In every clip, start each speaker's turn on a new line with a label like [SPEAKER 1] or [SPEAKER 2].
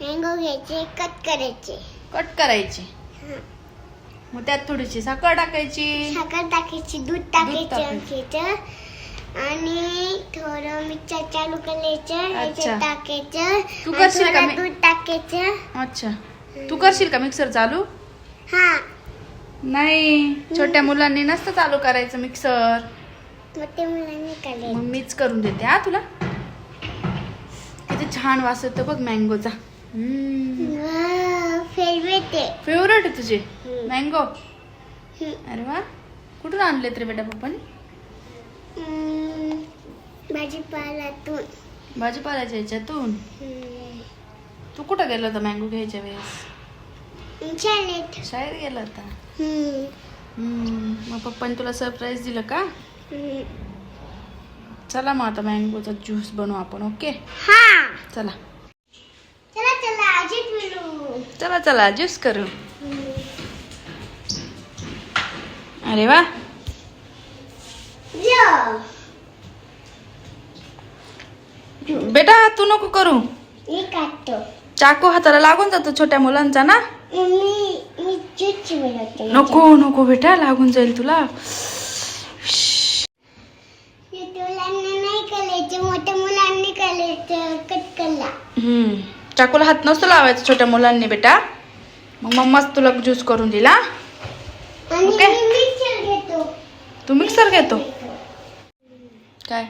[SPEAKER 1] Mango घ्यायचे cut करायचे.
[SPEAKER 2] Cut करायची. मग त्यात थोडीशी साखर टाकायची.
[SPEAKER 1] साखर टाकायची दूध टाकायचं. त्याच्यात आणि थोडं मिक्सर चालू करायचं
[SPEAKER 2] अच्छा.
[SPEAKER 1] त्याच्यात टाकायचं.
[SPEAKER 2] तू
[SPEAKER 1] आणि
[SPEAKER 2] करशील का
[SPEAKER 1] थोडं
[SPEAKER 2] मी-
[SPEAKER 1] दूध टाकायचं.
[SPEAKER 2] अच्छा. तू करशील का मिक्सर चालू?
[SPEAKER 1] हा.
[SPEAKER 2] नाही. छोट्या मुलांनी नसतं चालू करायचं मिक्सर
[SPEAKER 1] मोठ्या मुलांनी करायचं.
[SPEAKER 2] मग मीच करून देते हा तुला? किती छान वास येतो बघ मँगोचा
[SPEAKER 1] फेवरेट आहे.
[SPEAKER 2] फेवरेट आहे तुझे. मँगो. अरे वा. कुठून आणलेत रे बेटा पप्पाने?
[SPEAKER 1] हम्म, भाजीपाल्यातून
[SPEAKER 2] भाजीपाल्याच्या ह्याच्यातून. तू कुठं गेला होता मँगो घ्यायच्या वेळेस?
[SPEAKER 1] चालेल
[SPEAKER 2] शाळेत गेला होता? मग पप्पाने तुला सरप्राईज दिलं का. चला मग आता मँगोचा ज्यूस बनवू आपण ओके
[SPEAKER 1] हा.
[SPEAKER 2] चला.
[SPEAKER 1] चला चला
[SPEAKER 2] ज्यूस करू. अरे वा. बेटा तू नको करू. चाकू हाताला लागून जातो छोट्या मुलांचा ना? नको नको बेटा लागून जाईल तुला.
[SPEAKER 1] मुलांना नाही करायचं मोठ्या मुलांनी कट कला
[SPEAKER 2] हम्म. चाकूला हात नसतो लावायचा छोट्या मुलांनी बेटा. मग मम्माच तुला ज्यूस करून दिला ओके. तू मिक्सर घेतो? काय?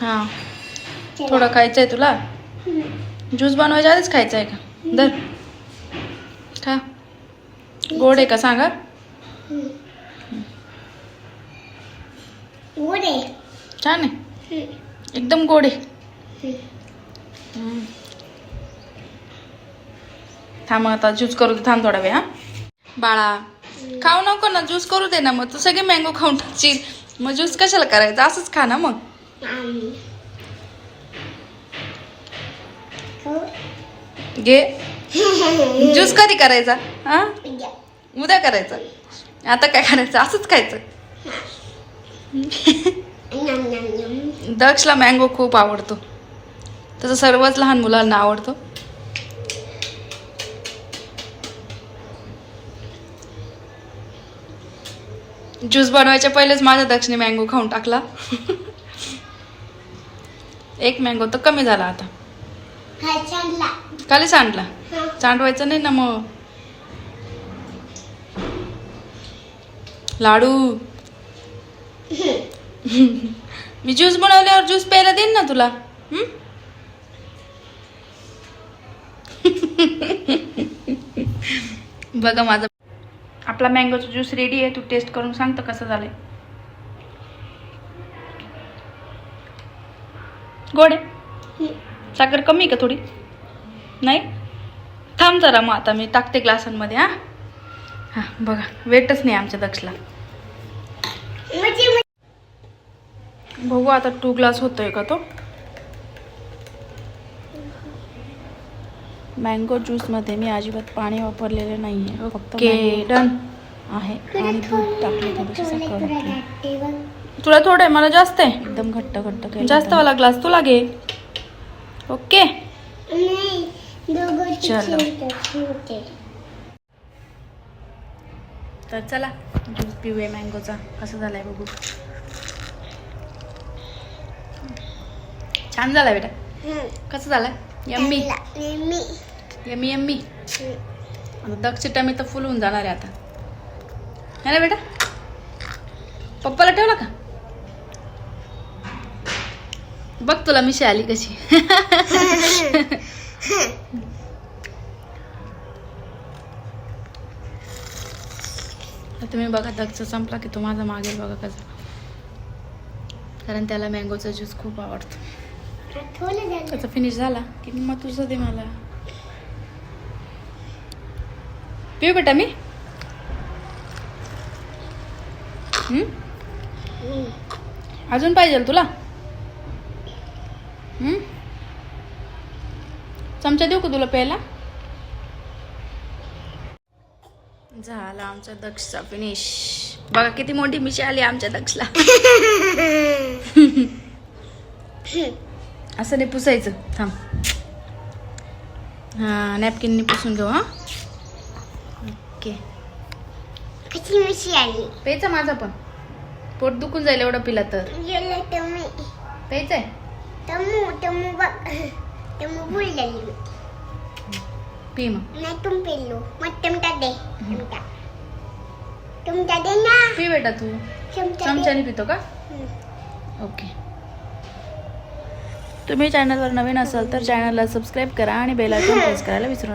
[SPEAKER 2] हा. थोडं खायचंय तुला?
[SPEAKER 1] हम्म.
[SPEAKER 2] ज्यूस बनवायच्या आधीच खायचं आहे का? दर खा. गोड आहे का? सांगा
[SPEAKER 1] आहे.
[SPEAKER 2] छान आहे. एकदम गोड. आहे. थांब आता ज्यूस करू दे. थांब थोडा वेळ हा. बाळा खाऊ नको ना. ज्यूस करू दे ना मग. तू सगळे मँगो खाऊन टाकशील. मग ज्यूस कशाला करायचं? असंच खा ना मग? घे. ज्यूस कधी करायचा? हा. उद्या. करायचा? आता काय करायचं? असंच खायचं. दक्षला मँगो खूप आवडतो. तसं सर्वच लहान मुलांना आवडतो. ज्यूस बनवायच्या पहिलेच माझ्या दक्षने मँगो खाऊन टाकला. एक मँगो तर कमी झाला आता. खाली सांडला. सांडवायचं नाही ना मग. लाडू. मी ज्यूस बनवल्यावर ज्यूस प्यायला देईन ना तुला. बघा माझा. आपला मँगोचा ज्यूस रेडी आहे. तू टेस्ट करून सांगतो कसं झालंय. गोड? आहे साखर कमी आहे का थोडी? नाही? थांब जरा मग आता मी टाकते ग्लासांमध्ये हां? हां बघा. वेटच नाही आमच्या दक्षला. बघू आता टू ग्लास होतोय का तो? मँगो ज्यूसमध्ये मी अजिबात पाणी वापरलेलं नाही आहे फक्त आहे. आणि दूध टाकले तुला थोडं आहे मला जास्त आहे. एकदम घट्ट घट्ट केलं जास्त वाला ग्लास तुला घे. ओके चलो. तर चला ज्यूस पिऊया मँगोचा कसं झालाय बघू. छान झालाय बेटा. कसं झालाय? यम्मी. यम्मी. यम्मी आता दक्षची टमी तर फुल होऊन जाणार आहे आता. है ना बेटा? पप्पाला ठेवला का? बघ तुला मिशी आली कशी. तुम्ही बघा दगचा संपला की तो माझा मागेल बघा कसा. कारण त्याला मँगोचा ज्यूस खूप आवडतो.
[SPEAKER 1] झालं
[SPEAKER 2] त्याचा फिनिश झाला. की मग तुझं दे मला. पिऊ बेटा मी? अजून पाहिजे तुला? चमचा देऊ का तुला प्यायला? झाला आमच्या दक्षचा फिनिश बघा किती मोठी मिशी आली आमच्या दक्षला. असं नाही पुसायचं. थांब. हां नॅपकिननी पुसून घेऊ हां. ओके
[SPEAKER 1] कशी मिशी आली.
[SPEAKER 2] प्यायचा माझा पण. पोट दुखून जाईल एवढं पिला तर.
[SPEAKER 1] गेलं तमी
[SPEAKER 2] प्यायचं आहे
[SPEAKER 1] तमू तमू बघ. तमू बुललेली.
[SPEAKER 2] पी मग.
[SPEAKER 1] नाही तुम पेलो मग दे. दे ना.
[SPEAKER 2] पी बेटा तू. चमच्याने पितो का. ओके तुम्ही चॅनलवर नवीन असाल तर चॅनलला सबस्क्राईब करा आणि बेल आयकॉन प्रेस करायला विसरू नका.